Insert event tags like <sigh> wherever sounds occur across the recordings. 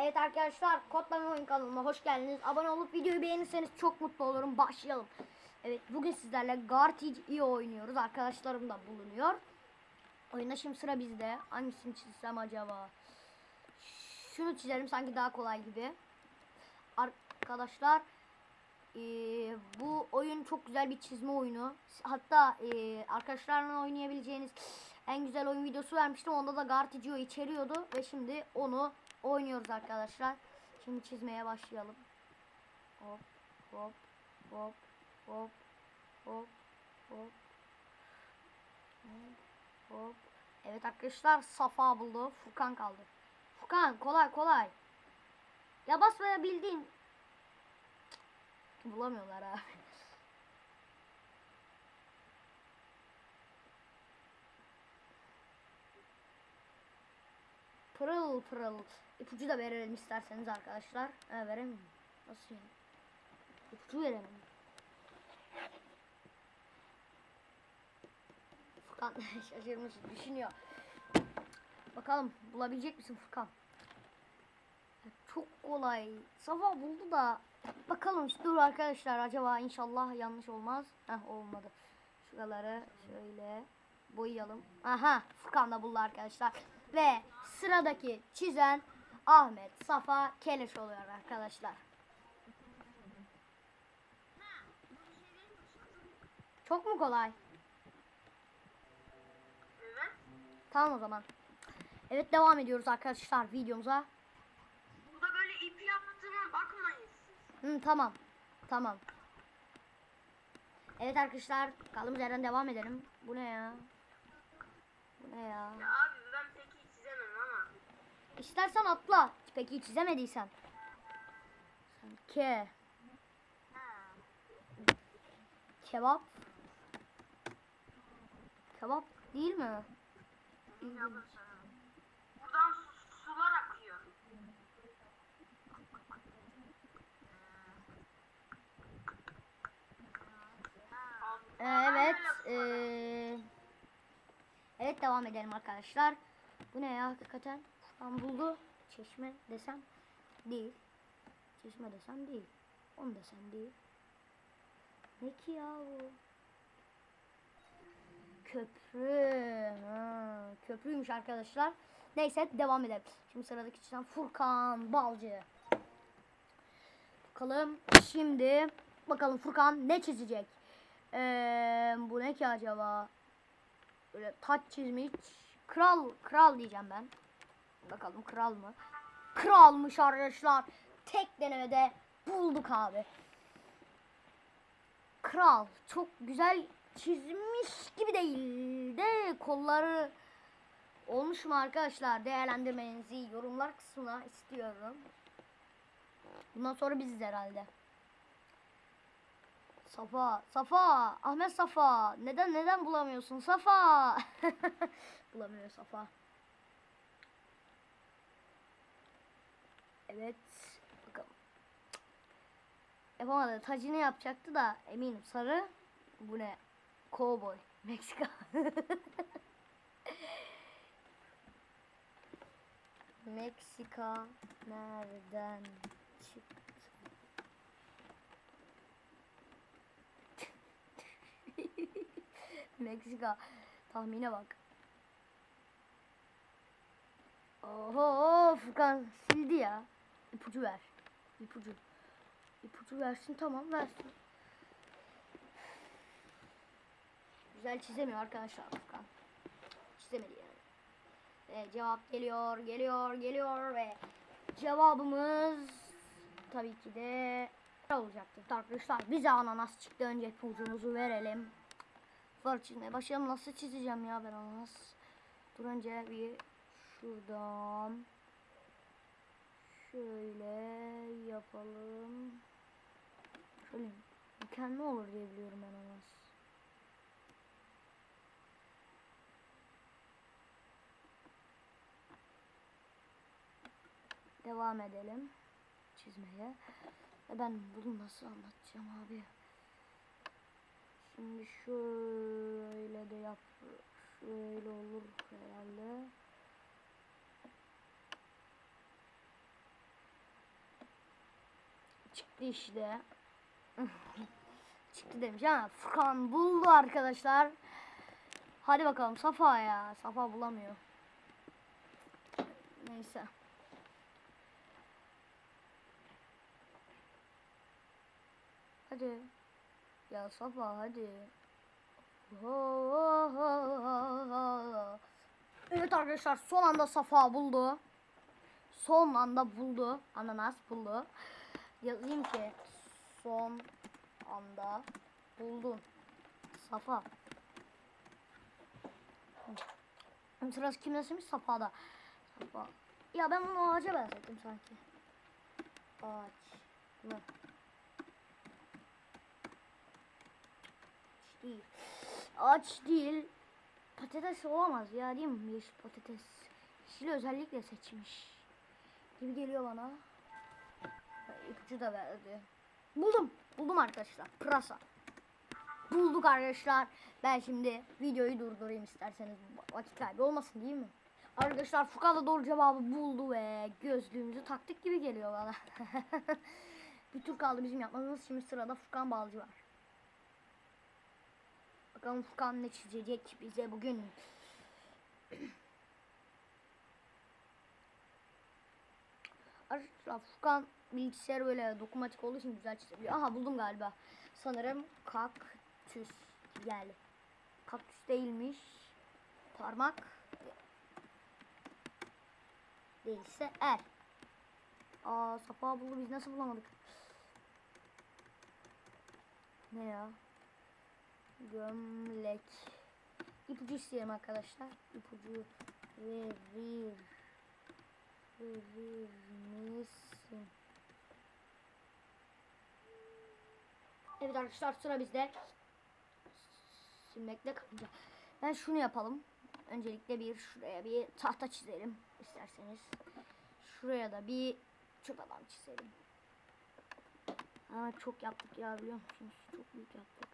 Evet arkadaşlar Kodlama Oyun kanalıma hoş geldiniz. Abone olup videoyu beğenirseniz çok mutlu olurum. Başlayalım. Evet bugün sizlerle Gartic iyi oynuyoruz. Arkadaşlarım da bulunuyor. Oyunda şimdi sıra bizde. Hangisini çizsem acaba? Şunu çizelim sanki daha kolay gibi. Arkadaşlar eee, bu oyun çok güzel bir çizme oyunu. Hatta eee, arkadaşlarla oynayabileceğiniz en güzel oyun videosu vermiştim. Onda da Garticio içeriyordu ve şimdi onu oynuyoruz arkadaşlar. Şimdi çizmeye başlayalım. Hop hop hop hop hop hop hop. Evet arkadaşlar Safa buldu. Furkan kaldı. Furkan kolay kolay. Ya basmaya bildiğin Cık, bulamıyorlar abi. Pırıl pırıl. İpucu da verelim isterseniz arkadaşlar. Ha, veremem. Nasıl yani? İpucu veremem. Furkan <laughs> şaşırmış düşünüyor. Bakalım bulabilecek misin Furkan? Çok kolay. Safa buldu da bakalım dur arkadaşlar acaba inşallah yanlış olmaz. Heh olmadı. Şuraları şöyle boyayalım. Aha Furkan da buldu arkadaşlar. Ve sıradaki çizen Ahmet Safa Keleş oluyor arkadaşlar. Çok mu kolay? Evet. Tamam o zaman. Evet devam ediyoruz arkadaşlar videomuza. Burada böyle ip yaptığıma bakmayın. Hı, tamam. Tamam. Evet arkadaşlar kaldığımız yerden devam edelim. Bu ne ya? Bu ne ya? Ya abi ben pek iyi çizemem ama. İstersen atla. Peki çizemediysen. Sen Ke. Kebap. Kebap değil mi? Buradan su, sular akıyor. Ee, evet. ee, evet devam edelim arkadaşlar. Bu ne ya hakikaten? Buldu. Çeşme desem değil. Çeşme desem değil. Onu desem değil. Ne ki ya bu? Köprü. Ha, köprüymüş arkadaşlar. Neyse devam edelim. Şimdi sıradaki çizen Furkan Balcı. Bakalım şimdi bakalım Furkan ne çizecek? Ee, bu ne ki acaba? Böyle taç çizmiş. Kral, kral diyeceğim ben. Bakalım kral mı? Kralmış arkadaşlar. Tek denemede bulduk abi. Kral. Çok güzel çizmiş gibi değil de kolları olmuş mu arkadaşlar? Değerlendirmenizi yorumlar kısmına istiyorum. Bundan sonra biziz herhalde. Safa, Safa, Ahmet Safa. Neden neden bulamıyorsun Safa? <laughs> Bulamıyor Safa. Evet. Bakalım. Yapamadı. Tacını yapacaktı da eminim sarı. Bu ne? Cowboy. Meksika. <laughs> Meksika nereden çıktı? <laughs> Meksika. Tahmine bak. Oho Furkan sildi ya. İpucu ver. İpucu. İpucu versin tamam versin. Güzel çizemiyor arkadaşlar Furkan. Çizemedi yani. Ve cevap geliyor, geliyor, geliyor ve cevabımız tabii ki de olacaktır. Arkadaşlar bize ananas çıktı. Önce ipucumuzu verelim. Var çizmeye başlayalım. Nasıl çizeceğim ya ben ananas? Dur önce bir şuradan şöyle yapalım. Şöyle mükemmel olur diye biliyorum ben ananas. Devam edelim çizmeye. Ben bunu nasıl anlatacağım abi? Şimdi şöyle de yap. Şöyle olur herhalde. Çıktı işte. <laughs> Çıktı demiş ha. Furkan buldu arkadaşlar. Hadi bakalım Safa ya. Safa bulamıyor. Neyse. Hadi. Ya Safa hadi. Evet arkadaşlar son anda Safa buldu. Son anda buldu. Ananas buldu. Yazayım ki son anda buldun. Safa. Sırası kimdesiymiş? Safa'da. Safa. Ya ben bunu ağaca benzettim sanki. Ağaç. mı? Ağaç değil. Ağaç değil. Patates olamaz ya değil mi? Yeşil patates. Yeşil özellikle seçmiş. Gibi geliyor bana. İpucu da verdi. Buldum. Buldum arkadaşlar. Pırasa. Bulduk arkadaşlar. Ben şimdi videoyu durdurayım isterseniz. Vakit kaybı olmasın değil mi? Arkadaşlar Furkan da doğru cevabı buldu ve gözlüğümüzü taktık gibi geliyor bana. <laughs> Bir tur kaldı bizim yapmamız. Şimdi sırada Furkan Balcı var. Bakalım Furkan ne çizecek bize bugün. <clears throat> Arkadaşlar Furkan bilgisayar böyle dokunmatik olduğu için güzel çizebiliyor. Aha buldum galiba. Sanırım kaktüs geldi. Kaktüs değilmiş. Parmak değilse el. Aa Safa buldu biz nasıl bulamadık? Ne ya? Gömlek. İpucu isteyelim arkadaşlar. İpucu verir. Verir misin? Evet arkadaşlar sıra bizde. Silmekle kalınca. Ben şunu yapalım. Öncelikle bir şuraya bir tahta çizelim isterseniz. Şuraya da bir çöp adam çizelim. Ama çok yaptık ya biliyor musunuz? Çok büyük yaptık.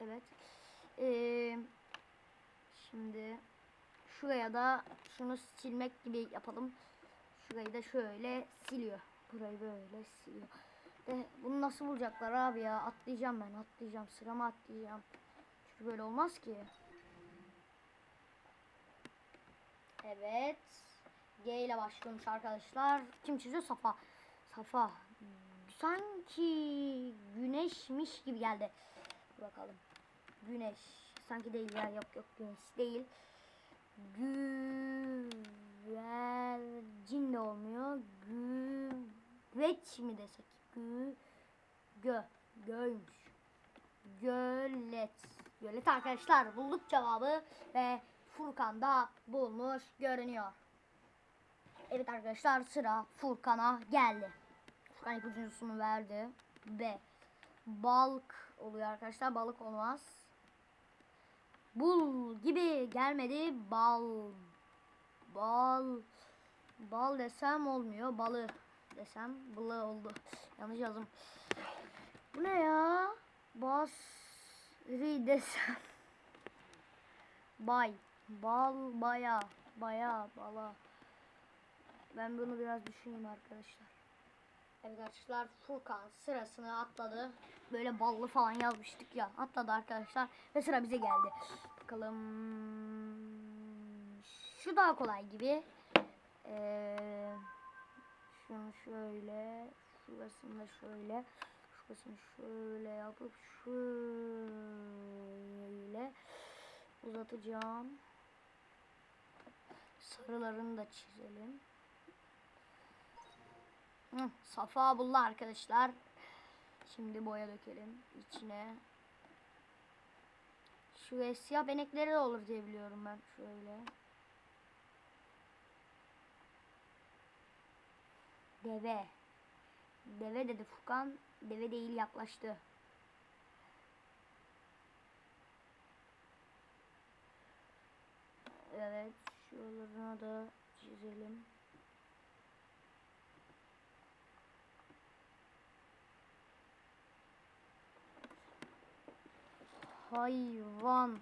Evet. Ee, şimdi şuraya da şunu silmek gibi yapalım. Şurayı da şöyle siliyor. Burayı böyle siliyor. De bunu nasıl bulacaklar abi ya? Atlayacağım ben atlayacağım. Sırama atlayacağım. Çünkü böyle olmaz ki. Evet. G ile başlıyormuş arkadaşlar. Kim çiziyor? Safa. Safa. Sanki güneşmiş gibi geldi. Bakalım. Güneş. Sanki değil ya. Yok yok güneş değil. Güvercin de olmuyor. Güveç mi desek? Gü gö göymüş. Gölet. Gölet arkadaşlar bulduk cevabı ve Furkan da bulmuş görünüyor. Evet arkadaşlar sıra Furkan'a geldi. Furkan ipucusunu verdi. B. Balık oluyor arkadaşlar. Balık olmaz. Bul gibi gelmedi. Bal. Bal. Bal desem olmuyor. Balı desem bılı oldu. Yanlış yazdım. Bu ne ya? Basri desem. Bay. Bal baya. Baya bala. Ben bunu biraz düşüneyim arkadaşlar. Evet arkadaşlar Furkan sırasını atladı. Böyle ballı falan yazmıştık ya. Atladı arkadaşlar ve sıra bize geldi. Bakalım. Şu daha kolay gibi. Ee, şunu şöyle. Şurasını da şöyle. Şurasını şöyle yapıp şöyle uzatacağım. Sarılarını da çizelim. Hı, Safa buldu arkadaşlar. Şimdi boya dökelim içine. Şu siyah benekleri de olur diye biliyorum ben. Şöyle. Deve. Deve dedi Furkan. Deve değil yaklaştı. Evet. Şuralarına da çizelim. hayvan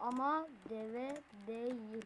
ama deve değil.